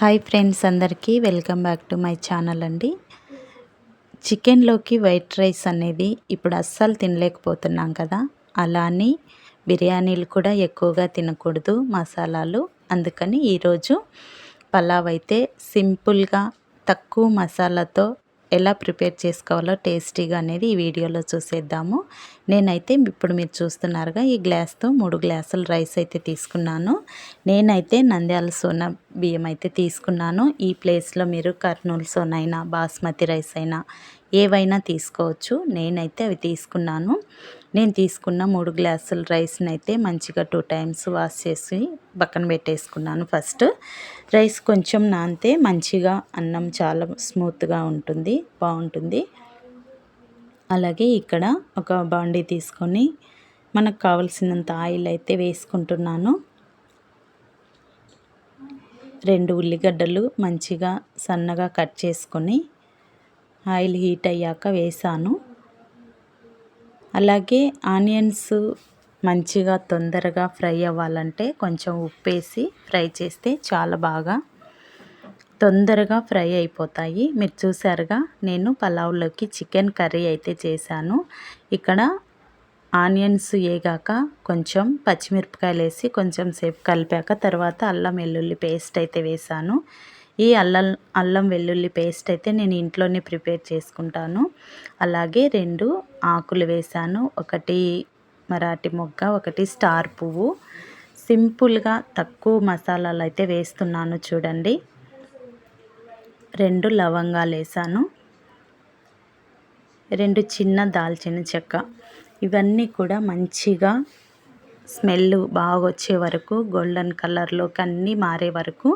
Hi friends అందరికీ welcome back to my channel అండి. చికెన్లోకి వైట్ రైస్ అనేది ఇప్పుడు అస్సలు తినలేకపోతున్నాం కదా. అలానే బిర్యానీలు కూడా ఎక్కువగా తినకూడదు మసాలాలు. అందుకని ఈరోజు పలావ్ అయితే సింపుల్గా తక్కువ మసాలాతో ఎలా ప్రిపేర్ చేసుకోవాలో టేస్టీగా అనేది ఈ వీడియోలో చూసేద్దాము. నేనైతే ఇప్పుడు మీరు చూస్తున్నారుగా ఈ గ్లాస్తో మూడు గ్లాసులు రైస్ అయితే తీసుకున్నాను. నేనైతే నంద్యాల సోనా బియ్యం అయితే తీసుకున్నాను. ఈ ప్లేస్లో మీరు కర్నూలు సోనైనా బాస్మతి రైస్ అయినా ఏవైనా తీసుకోవచ్చు. నేనైతే అవి తీసుకున్నాను. నేను తీసుకున్న మూడు గ్లాసుల రైస్ని అయితే మంచిగా టూ టైమ్స్ వాష్ చేసి పక్కన పెట్టేసుకున్నాను ఫస్ట్. రైస్ కొంచెం నానితే మంచిగా అన్నం చాలా స్మూత్గా ఉంటుంది బాగుంటుంది. అలాగే ఇక్కడ ఒక బాండీ తీసుకొని మనకు కావలసినంత ఆయిల్ అయితే వేసుకుంటున్నాను. రెండు ఉల్లిగడ్డలు మంచిగా సన్నగా కట్ చేసుకొని ఆయిల్ హీట్ అయ్యాక వేసాను. అలాగే ఆనియన్స్ మంచిగా తొందరగా ఫ్రై అవ్వాలంటే కొంచెం ఉప్పేసి ఫ్రై చేస్తే చాలా బాగా తొందరగా ఫ్రై అయిపోతాయి. మీరు చూసారుగా నేను పలావ్లోకి చికెన్ కర్రీ అయితే చేశాను. ఇక్కడ ఆనియన్స్ వేగాక కొంచెం పచ్చిమిరపకాయలు వేసి కొంచెం సేపు కలిపాక తర్వాత అల్లం వెల్లుల్లి పేస్ట్ అయితే వేసాను ఈ అల్లం అల్లం వెల్లుల్లి పేస్ట్ అయితే నేను ఇంట్లోనే ప్రిపేర్ చేసుకుంటాను. అలాగే రెండు ఆకులు వేసాను. ఒకటి మరాఠీ మొగ్గ ఒకటి స్టార్ పువ్వు. సింపుల్గా తక్కువ మసాలాలు అయితే వేస్తున్నాను చూడండి. రెండు లవంగాలు వేసాను. రెండు చిన్న దాల్చిన చెక్క. ఇవన్నీ కూడా మంచిగా స్మెల్ బాగా వచ్చే వరకు గోల్డెన్ కలర్లోకి అన్నీ మారే వరకు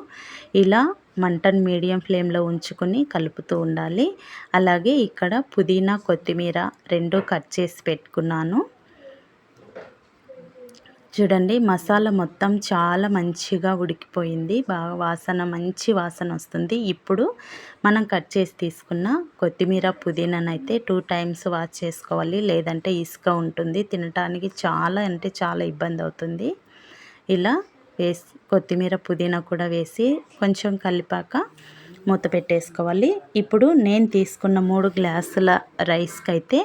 ఇలా మంటను మీడియం ఫ్లేమ్లో ఉంచుకొని కలుపుతూ ఉండాలి. అలాగే ఇక్కడ పుదీనా కొత్తిమీర రెండు కట్ చేసి పెట్టుకున్నాను. చూడండి మసాలా మొత్తం చాలా మంచిగా ఉడికిపోయింది. బాగా వాసన మంచి వాసన వస్తుంది. ఇప్పుడు మనం కట్ చేసి తీసుకున్న కొత్తిమీర పుదీనానైతే టూ టైమ్స్ వాష్ చేసుకోవాలి. లేదంటే ఇసుక ఉంటుంది. తినడానికి చాలా అంటే చాలా ఇబ్బంది అవుతుంది. ఇలా వేసి కొత్తిమీర పుదీనా కూడా వేసి కొంచెం కలిపాక మూత పెట్టేసుకోవాలి. ఇప్పుడు నేను తీసుకున్న మూడు గ్లాసుల రైస్కి అయితే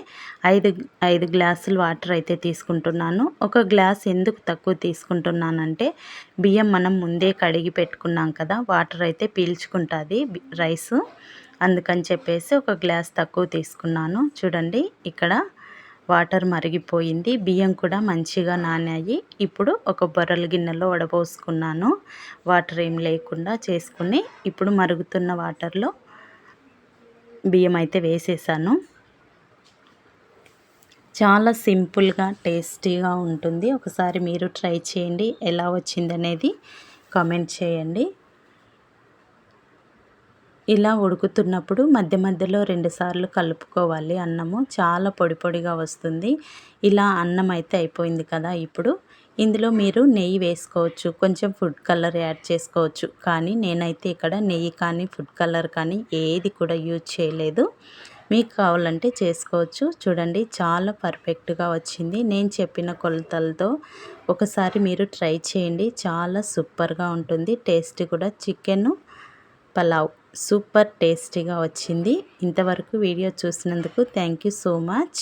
ఐదు ఐదు గ్లాసులు వాటర్ అయితే తీసుకుంటున్నాను. ఒక గ్లాస్ ఎందుకు తక్కువ తీసుకుంటున్నానంటే బియ్యం మనం ముందే కడిగి పెట్టుకున్నాం కదా వాటర్ అయితే పీల్చుకుంటుంది రైస్. అందుకని చెప్పేసి ఒక గ్లాస్ తక్కువ తీసుకున్నాను. చూడండి ఇక్కడ వాటర్ మరిగిపోయింది బియ్యం కూడా మంచిగా నానాయి. ఇప్పుడు ఒక బొర్రల గిన్నెలో వడపోసుకున్నాను వాటర్ ఏం లేకుండా చేసుకుని ఇప్పుడు మరుగుతున్న వాటర్లో బియ్యం అయితే వేసేసాను. చాలా సింపుల్గా టేస్టీగా ఉంటుంది. ఒకసారి మీరు ట్రై చేయండి ఎలా వచ్చిందనేది కామెంట్ చేయండి. ఇలా ఉడుకుతున్నప్పుడు మధ్య మధ్యలో రెండుసార్లు కలుపుకోవాలి అన్నము. చాలా పొడి పొడిగా వస్తుంది. ఇలా అన్నం అయితే అయిపోయింది కదా ఇప్పుడు. ఇందులో మీరు నెయ్యి వేసుకోవచ్చు. కొంచెం ఫుడ్ కలర్ యాడ్ చేసుకోవచ్చు. కానీ నేనైతే ఇక్కడ నెయ్యి కానీ ఫుడ్ కలర్ కానీ ఏది కూడా యూజ్ చేయలేదు. మీకు కావాలంటే చేసుకోవచ్చు. చూడండి చాలా పర్ఫెక్ట్గా వచ్చింది. నేను చెప్పిన కొలతలతో ఒకసారి మీరు ట్రై చేయండి. చాలా సూపర్గా ఉంటుంది. టేస్ట్ కూడా చికెన్ పలావ్. సూపర్ టేస్టీగా వచ్చింది. ఇంతవరకు వీడియో చూసినందుకు థ్యాంక్ యూ సో మచ్.